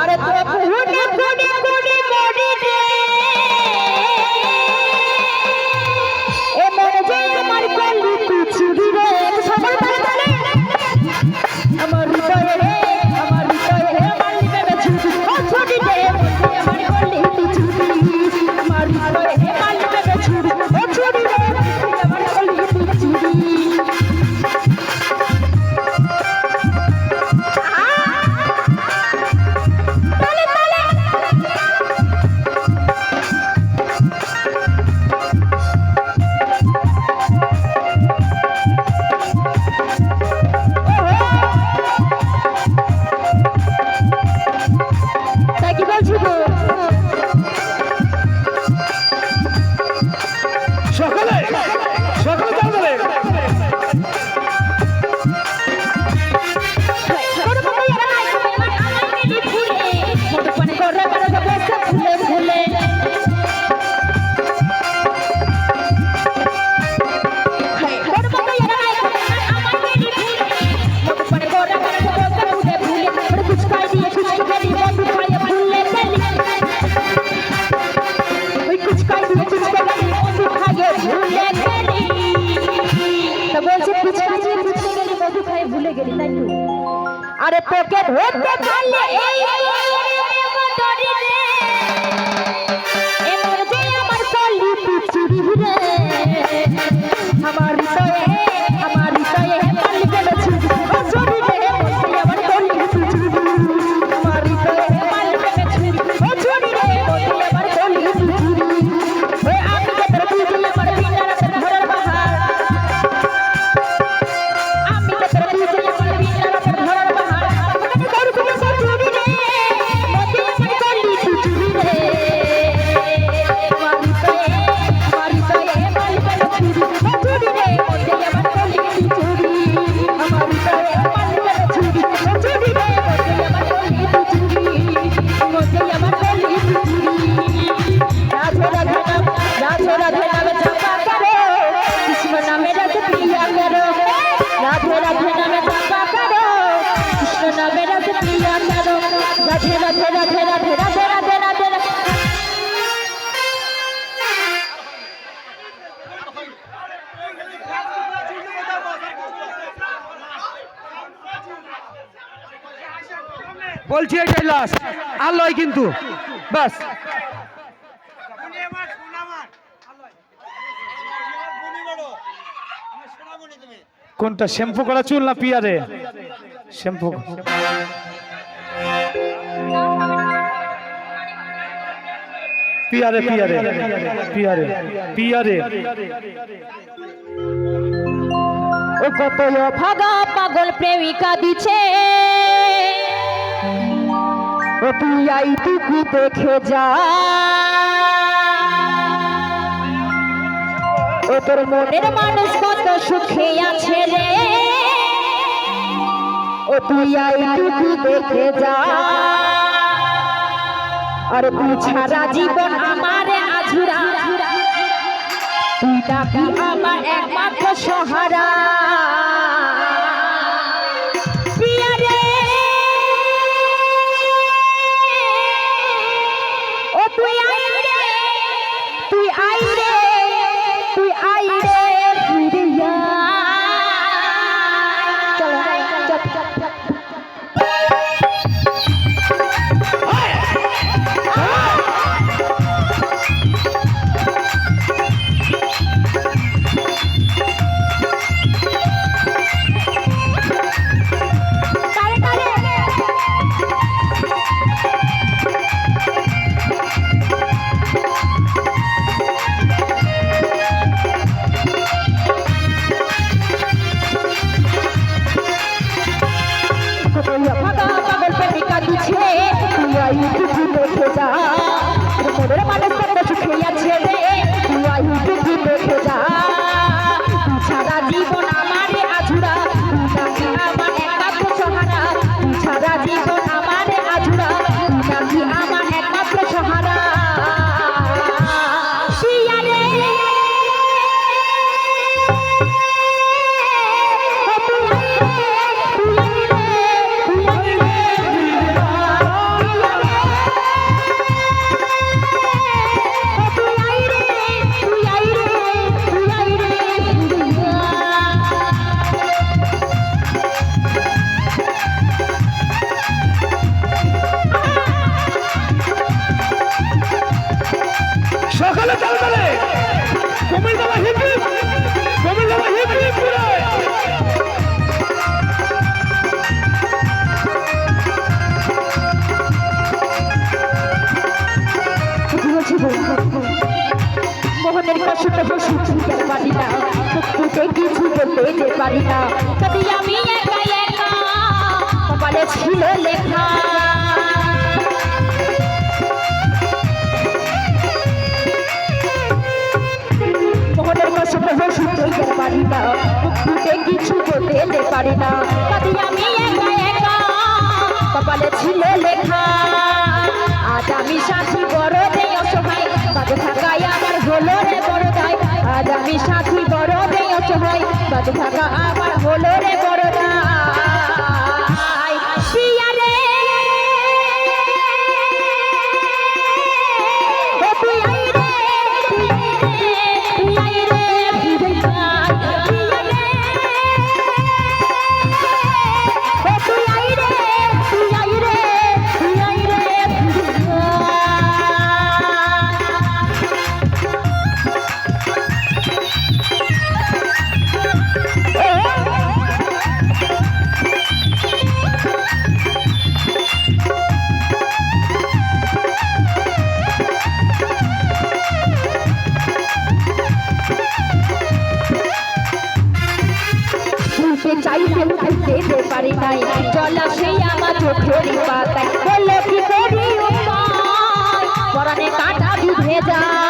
আরে তোরা What the hell? Hey, hey. Radhe নাম জপা করো। কৃষ্ণ নামে রস বলছি এটাই লাস্ট আর কিন্তু। বাস। কোনটা? শ্যাম্পু করা চুল না পিয়ারে? শ্যাম্পু। পিয়ারে পিয়ারে পিয়ারে পিয়ারে। ও কত ভাগা পাগল প্রেমিকা দিছে। ও তুই এইটুকু দেখে যা। ও তোর মনের মানুষ সুখে আছে রে। ও তুই আইটুকু দেখে যা। আর তুই ছাড়া জীবন আমার আঝুরা তুই ডাকি আমার একমাত্র সহারা। চিন্তার পারি না মুখে কিছু বলতে পারি না কবি আমি একা কপালে ছিল লেখা আজ আমি সাথী বড় রে অসহায় বাদে থাকায় আমার হলো রে বড় দায় আজ আমি সাথী বড় রে অসহায় বাদে থাকা আমার হলো রে বড় দায় শুনতে চাইতে উঠতে যে পারি নাই। সেই আমার চোখের পাতায়। বলল, কি করি পরানে কাটা বিধে যায়।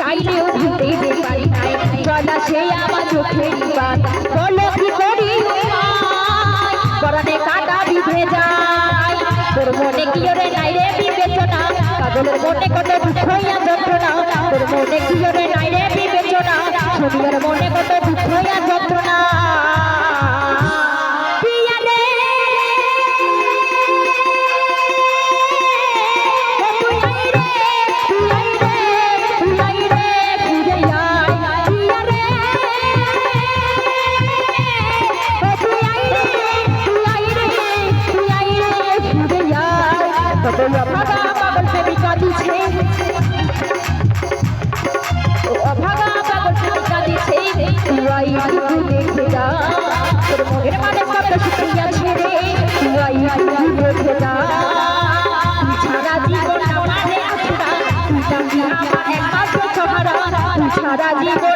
চাইলেও যে পারি নাই। সেই আমার চোখের পাতা বলল, কি করি পরানে কাটা যায়। তোর মনে কি ওরে নাই? রে বিবেচনা পাগলের মনে কত দুঃখ, ইয়া যন্ত্রণা। তোর মনে কি রে নাই রে বিবেচনা? শরীরের মনে কত দুঃখ, ইয়া যন্ত্রণা। মনের মানে কত শুকিয়াছে রে? তুই বোঝে না সারা জীবন আমার একটা তুই ছাড়া জীবন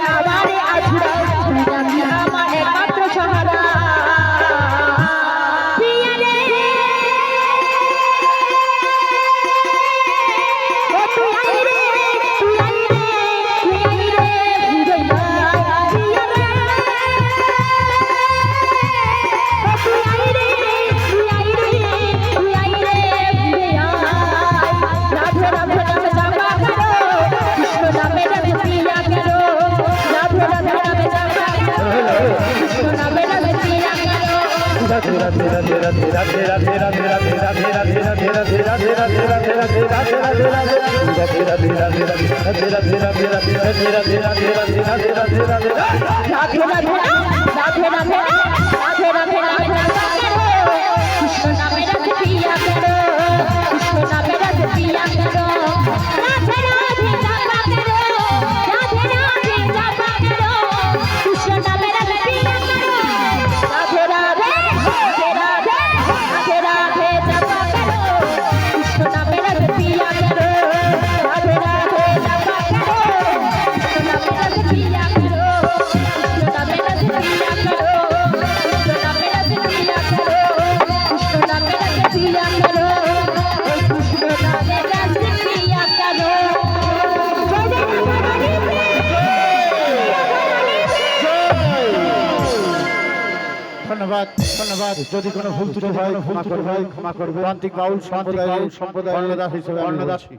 फा फे फे फे फे फे फे ধন্যবাদ ধন্যবাদ। যদি কোনো ভুল ত্রুটি হয় ক্ষমা করবে প্রান্তিক বাউল সম্প্রদায় সম্প্রদায় অন্নদাস হিসেবে অন্নদাসী